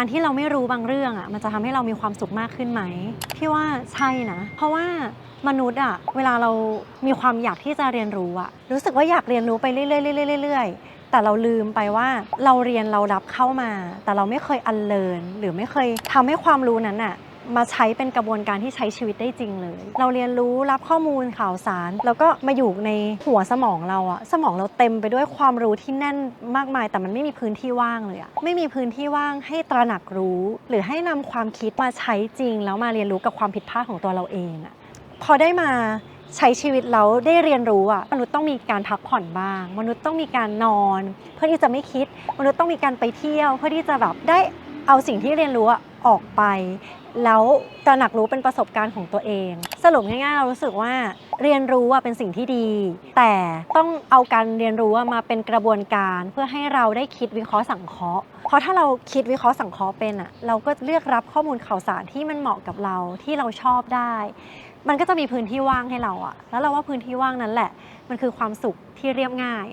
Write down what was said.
การที่เราไม่รู้บางเรื่องอะมันจะทำให้เรามีความสุขมากขึ้นไหมพี่ว่าใช่นะ เพราะว่ามนุษย์อะเวลาเรามีความอยากที่จะเรียนรู้อะรู้สึกว่าอยากเรียนรู้ไปเรื่อยๆเรื่อยๆเรื่อยแต่เราลืมไปว่าเราเรียนเรารับเข้ามา แต่เราไม่เคยอันเลินหรือไม่เคยทำให้ความรู้นั้นอะ มาใช้เป็นกระบวนการที่ใช้ชีวิตได้จริงเลย เราเรียนรู้รับข้อมูลข่าวสาร แล้วก็มาอยู่ในหัวสมองเราอะสมองเราเต็มไปด้วยความรู้ที่แน่นมากมาย แต่มันไม่มีพื้นที่ว่างเลยอะไม่มีพื้นที่ว่างให้ตระหนักรู้ หรือให้นำความคิดมาใช้จริง แล้วมาเรียนรู้กับความผิดพลาดของตัวเราเองอะพอได้มาใช้ชีวิตแล้วได้เรียนรู้อะมนุษย์ต้องมีการพักผ่อนบ้าง มนุษย์ต้องมีการนอน เพื่อที่จะไม่คิด มนุษย์ต้องมีการไปเที่ยว เพื่อที่จะแบบได้เอาสิ่งที่เรียนรู้ ออกไป แล้วตระหนักรู้เป็นประสบการณ์ของตัวเอง สรุปง่ายๆ เรารู้สึกว่าเรียนรู้อะเป็นสิ่งที่ดี แต่ต้องเอาการเรียนรู้มาเป็นกระบวนการเพื่อให้เราได้คิดวิเคราะห์สังเคราะห์ เพราะถ้าเราคิดวิเคราะห์สังเคราะห์เป็นอะเราก็เลือกรับข้อมูลข่าวสารที่มันเหมาะกับเราที่เราชอบได้ มันก็จะมีพื้นที่ว่างให้เราอะแล้วเราว่าพื้นที่ว่างนั้นแหละ มันคือความสุขที่เรียบง่าย